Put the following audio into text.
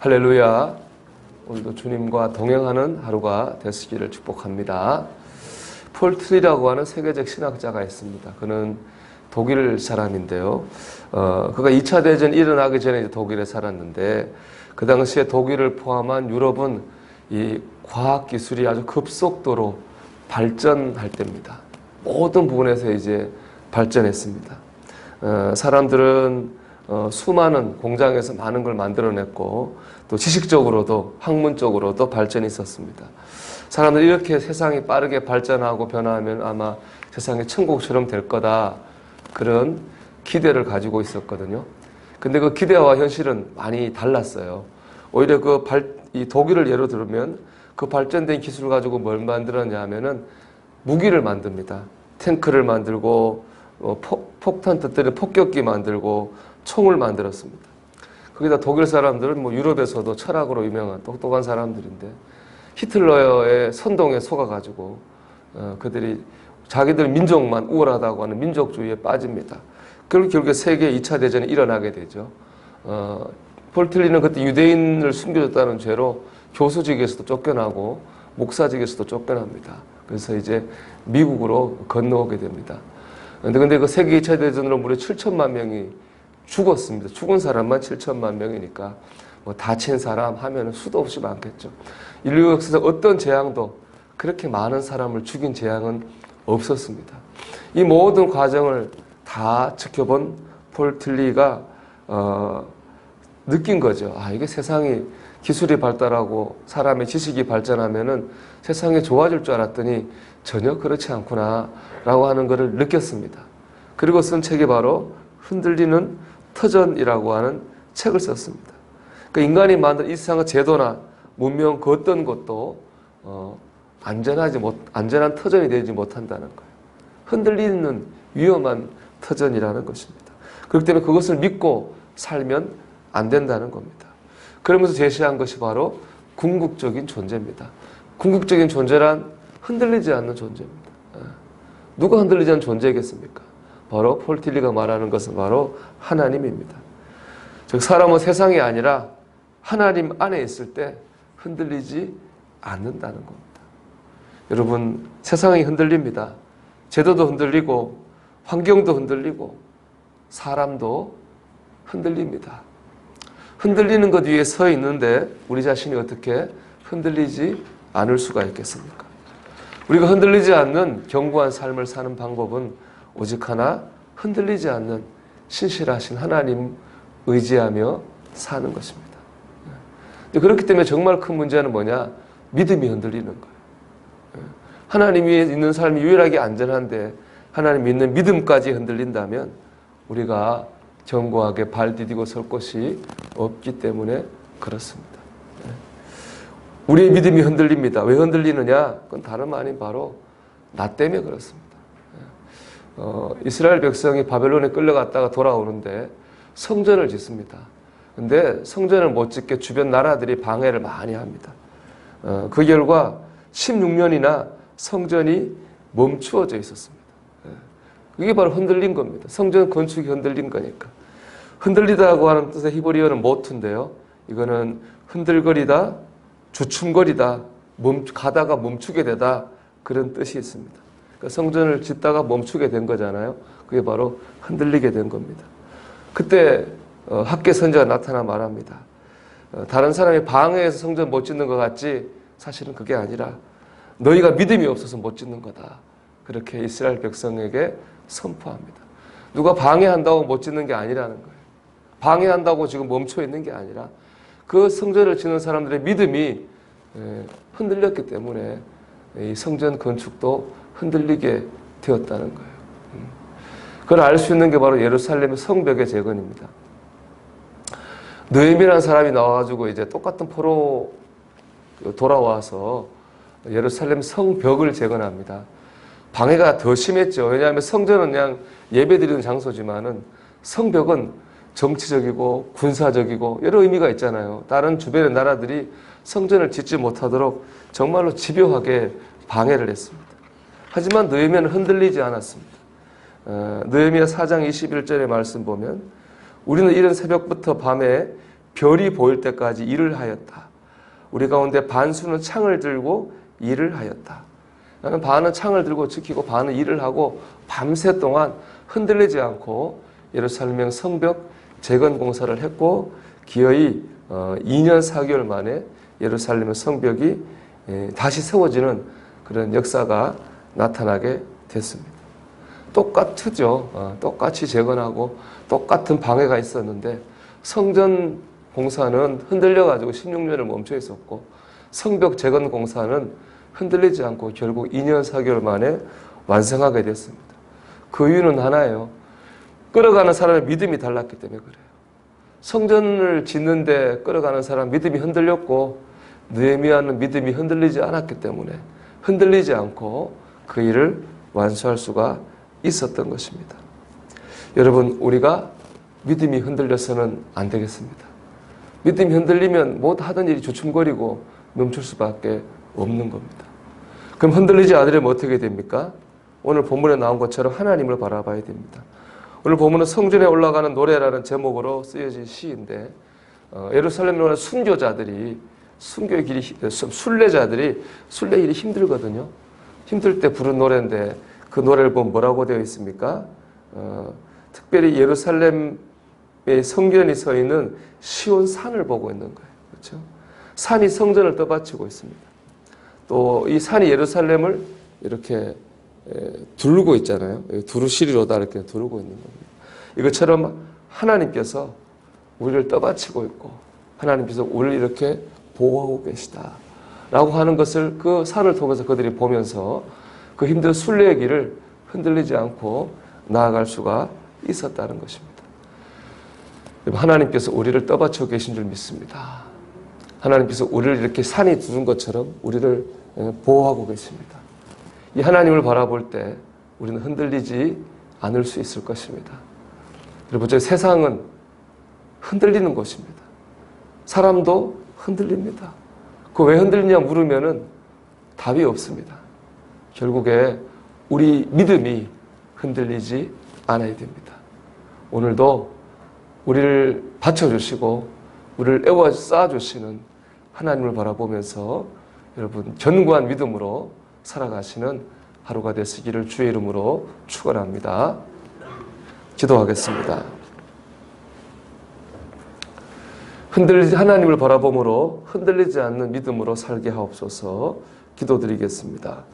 할렐루야. 오늘도 주님과 동행하는 하루가 되시기를 축복합니다. 폴트리라고 하는 세계적 신학자가 있습니다. 그는 독일 사람인데요. 어, 그가 2차 대전 일어나기 전에 독일에 살았는데 그 당시에 독일을 포함한 유럽은 이 과학 기술이 아주 급속도로 발전할 때입니다. 모든 부분에서 이제 발전했습니다. 어, 사람들은 어, 수많은 공장에서 많은 걸 만들어냈고 또 지식적으로도 학문적으로도 발전이 있었습니다. 사람들이 이렇게 세상이 빠르게 발전하고 변화하면 아마 세상이 천국처럼 될 거다 그런 기대를 가지고 있었거든요. 근데 그 기대와 현실은 많이 달랐어요. 오히려 그 발, 이 독일을 예로 들면 그 발전된 기술을 가지고 뭘 만들었냐 하면은 무기를 만듭니다. 탱크를 만들고 어, 폭, 폭탄 터뜨리는 폭격기 만들고 총을 만들었습니다. 거기다 독일 사람들은 뭐 유럽에서도 철학으로 유명한 똑똑한 사람들인데 히틀러의 선동에 속아가지고 어, 그들이 자기들 민족만 우월하다고 하는 민족주의에 빠집니다. 그리고 결국에 세계 2차 대전이 일어나게 되죠. 어, 폴틀리는 그때 유대인을 숨겨줬다는 죄로 교수직에서도 쫓겨나고 목사직에서도 쫓겨납니다. 그래서 이제 미국으로 건너오게 됩니다. 근데 그 세계 2차 대전으로 무려 7천만 명이 죽었습니다. 죽은 사람만 7천만 명이니까 뭐 다친 사람 하면은 수도 없이 많겠죠. 인류 역사상 어떤 재앙도 그렇게 많은 사람을 죽인 재앙은 없었습니다. 이 모든 과정을 다 지켜본 폴틀리가 어, 느낀 거죠. 아 이게 세상이 기술이 발달하고 사람의 지식이 발전하면은 세상이 좋아질 줄 알았더니 전혀 그렇지 않구나라고 하는 것을 느꼈습니다. 그리고 쓴 책이 바로 흔들리는 터전이라고 하는 책을 썼습니다. 그 인간이 만든 이 세상의 제도나 문명 그 어떤 것도 어, 안전하지 못 안전한 터전이 되지 못한다는 거예요. 흔들리는 위험한 터전이라는 것입니다. 그렇기 때문에 그것을 믿고 살면 안 된다는 겁니다. 그러면서 제시한 것이 바로 궁극적인 존재입니다. 궁극적인 존재란 흔들리지 않는 존재입니다. 예. 누가 흔들리지 않는 존재겠습니까? 바로 폴틸리가 말하는 것은 바로 하나님입니다. 즉 사람은 세상이 아니라 하나님 안에 있을 때 흔들리지 않는다는 겁니다. 여러분 세상이 흔들립니다. 제도도 흔들리고 환경도 흔들리고 사람도 흔들립니다. 흔들리는 것 위에 서 있는데 우리 자신이 어떻게 흔들리지 않을 수가 있겠습니까? 우리가 흔들리지 않는 견고한 삶을 사는 방법은 오직 하나 흔들리지 않는 신실하신 하나님 의지하며 사는 것입니다. 그렇기 때문에 정말 큰 문제는 뭐냐? 믿음이 흔들리는 거예요. 하나님 위에 있는 삶이 유일하게 안전한데 하나님 믿는 믿음까지 흔들린다면 우리가 견고하게 발 디디고 설 곳이 없기 때문에 그렇습니다. 우리의 믿음이 흔들립니다. 왜 흔들리느냐? 그건 다름 아닌 바로 나 때문에 그렇습니다. 어, 이스라엘 백성이 바벨론에 끌려갔다가 돌아오는데 성전을 짓습니다. 근데 성전을 못 짓게 주변 나라들이 방해를 많이 합니다. 어, 그 결과 16년이나 성전이 멈추어져 있었습니다. 그게 바로 흔들린 겁니다. 성전 건축이 흔들린 거니까. 흔들리다고 하는 뜻의 히브리어는 모투인데요. 이거는 흔들거리다, 주춤거리다, 멈, 가다가 멈추게 되다 그런 뜻이 있습니다. 그러니까 성전을 짓다가 멈추게 된 거잖아요. 그게 바로 흔들리게 된 겁니다. 그때 어, 학계 선자가 나타나 말합니다. 어, 다른 사람이 방해해서 성전 못 짓는 것 같지 사실은 그게 아니라 너희가 믿음이 없어서 못 짓는 거다. 그렇게 이스라엘 백성에게 선포합니다. 누가 방해한다고 못 짓는 게 아니라는 거예요. 방해한다고 지금 멈춰 있는 게 아니라 그 성전을 짓는 사람들의 믿음이 흔들렸기 때문에 이 성전 건축도 흔들리게 되었다는 거예요. 음. 그걸 알 수 있는 게 바로 예루살렘의 성벽의 재건입니다. 느헤미라는 사람이 나와가지고 이제 똑같은 포로 돌아와서 예루살렘 성벽을 재건합니다. 방해가 더 심했죠. 왜냐하면 성전은 그냥 예배드리는 장소지만은 성벽은 정치적이고 군사적이고 여러 의미가 있잖아요. 다른 주변의 나라들이 성전을 짓지 못하도록 정말로 집요하게 방해를 했습니다. 하지만 느헤미야는 흔들리지 않았습니다. 어, 느헤미야 4장 21절의 말씀 보면 우리는 이른 새벽부터 밤에 별이 보일 때까지 일을 하였다. 우리 가운데 반수는 창을 들고 일을 하였다. 나는 반은 창을 들고 지키고 반은 일을 하고 밤새 동안 흔들리지 않고 예루살렘 성벽 재건 공사를 했고 기어이 어, 2년 4개월 만에 예루살렘 성벽이 예, 다시 세워지는 그런 역사가 나타나게 됐습니다. 똑같죠. 어, 똑같이 재건하고 똑같은 방해가 있었는데 성전 공사는 흔들려 가지고 16년을 멈춰 있었고 성벽 재건 공사는 흔들리지 않고 결국 2년 4개월 만에 완성하게 됐습니다. 그 이유는 하나예요. 끌어가는 사람의 믿음이 달랐기 때문에 그래요. 성전을 짓는데 끌어가는 사람 믿음이 흔들렸고 느헤미야는 믿음이 흔들리지 않았기 때문에 흔들리지 않고 그 일을 완수할 수가 있었던 것입니다. 여러분 우리가 믿음이 흔들려서는 안 되겠습니다. 믿음이 흔들리면 뭐 하던 일이 주춤거리고 멈출 수밖에 없는 겁니다. 그럼 흔들리지 않으려면 어떻게 됩니까? 오늘 본문에 나온 것처럼 하나님을 바라봐야 됩니다. 오늘 본문은 성전에 올라가는 노래라는 제목으로 쓰여진 시인데 어, 예루살렘에 오는 순교자들이 순교의 길이 순례자들이 순례 길이 힘들거든요. 힘들 때 부른 노래인데 그 노래를 보면 뭐라고 되어 있습니까? 어, 특별히 예루살렘의 성전이 서 있는 시온 산을 보고 있는 거예요. 그렇죠? 산이 성전을 떠받치고 있습니다. 또 이 산이 예루살렘을 이렇게 에, 두르고 있잖아요. 두루시리로다 이렇게 두르고 있는 겁니다. 이것처럼 하나님께서 우리를 떠받치고 있고 하나님께서 우리를 이렇게 보호하고 계시다. 라고 하는 것을 그 산을 통해서 그들이 보면서 그 힘든 순례의 길을 흔들리지 않고 나아갈 수가 있었다는 것입니다. 하나님께서 우리를 떠받쳐 계신 줄 믿습니다. 하나님께서 우리를 이렇게 산이 두는 것처럼 우리를 보호하고 계십니다. 이 하나님을 바라볼 때 우리는 흔들리지 않을 수 있을 것입니다. 여러분, 저 세상은 흔들리는 것입니다. 사람도 흔들립니다. 그왜 흔들리냐 물으면은 답이 없습니다. 결국에 우리 믿음이 흔들리지 않아야 됩니다. 오늘도 우리를 받쳐주시고 우리를 애워 쌓아주시는 하나님을 바라보면서 여러분 견고한 믿음으로 살아가시는 하루가 되시기를 주의 이름으로 축원합니다. 기도하겠습니다. 흔들리지 하나님을 바라봄으로 흔들리지 않는 믿음으로 살게 하옵소서 기도드리겠습니다.